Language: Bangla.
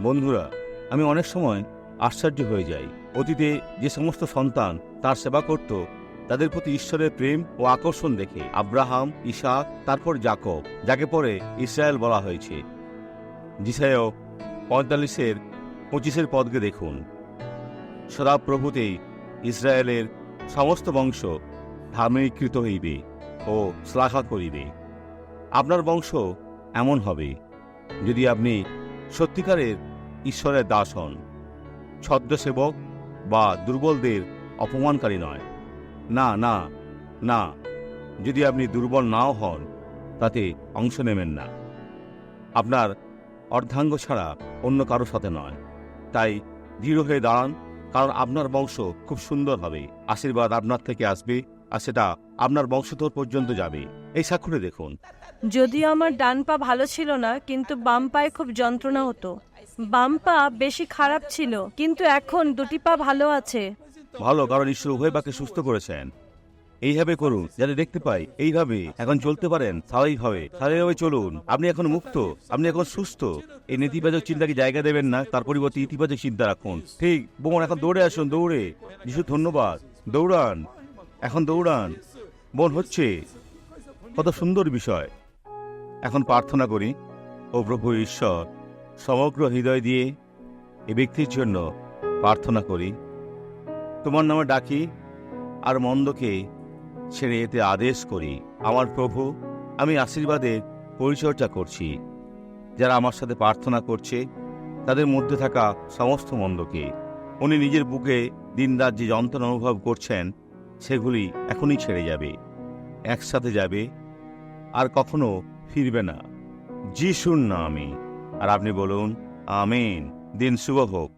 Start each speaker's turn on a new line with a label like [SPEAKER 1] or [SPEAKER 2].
[SPEAKER 1] বন্ধুরা, আমি অনেক সময় আশ্চর্য হয়ে যাই। অতীতে যে সমস্ত সন্তান তার সেবা করত, তাদের প্রতি ঈশ্বরের প্রেম ও আকর্ষণ দেখে আব্রাহাম ইসাক তারপর জাকব যাকে পরে ইসরায়েল বলা হয়েছে। জিসায় পঁয়তাল্লিশের পঁচিশের পদকে দেখুন। সদাপ্রভুতেই ইসরায়েলের সমস্ত বংশ ধার্মিকৃত হইবে ও শ্লাঘা করিবে। আপনার বংশ এমন হবে, যদি আপনি সত্যিকারের ঈশ্বরের দাস হন ছদ্মসেবক বা দুর্বলদের অপমানকারী নয়। না না না, যদি আপনি দুর্বল নাও হন, তাতে অংশ নেবেন না। আপনার অর্ধাঙ্গ ছাড়া অন্য কারও সাথে নয়। তাই দৃঢ় হয়ে দাঁড়ান, কারণ আপনার বংশ খুব সুন্দর হবে। আশীর্বাদ আপনার থেকে আসবে, আর সেটা আপনার বংশধর পর্যন্ত যাবে। এই স্বাক্ষরে দেখুন।
[SPEAKER 2] যদিও আমার ডান পা ভালো ছিল না কিন্তু বাম পায়ে খুব যন্ত্রণা হতো। বাম পা বেশি খারাপ ছিল কিন্তু এখন দুটি পা ভালো আছে।
[SPEAKER 1] ভালো কারণ ঈশ্বর উভয় পাকে সুস্থ করেছেন। এইভাবে করুন যাতে দেখতে পাই। এইভাবে এখন চলতে পারেন স্বাভাবিকভাবে স্বাভাবিকভাবে চলুন। আপনি এখন মুক্ত আপনি এখন সুস্থ। এই নেতিবাচক চিন্তাকে জায়গা দেবেন না তার পরিবর্তে ইতিবাচক চিন্তা রাখুন। ঠিক বোন এখন দৌড়ে আসুন দৌড়ে। যিশু ধন্যবাদ। দৌড়ান। এখন দৌড়ান। বোন হচ্ছে কত সুন্দর বিষয়। এখন প্রার্থনা করি, ও প্রভু ঈশ্বর, সমগ্র হৃদয় দিয়ে এ ব্যক্তির জন্য প্রার্থনা করি। তোমার নামে ডাকি আর মন্দকে ছেড়ে এতে আদেশ করি। আমার প্রভু, আমি আশীর্বাদের পরিচর্যা করছি। যারা আমার সাথে প্রার্থনা করছে, তাদের মধ্যে থাকা সমস্ত মন্দকে। উনি নিজের বুকে দিনরাত যে যন্ত্রণা অনুভব করছেন সেগুলি এখনই ছেড়ে যাবে, একসাথে যাবে আর কখনো ফিরবে না। যিশুর নামে। আর আপনি বলুন, আমিন। দিন শুভ হোক।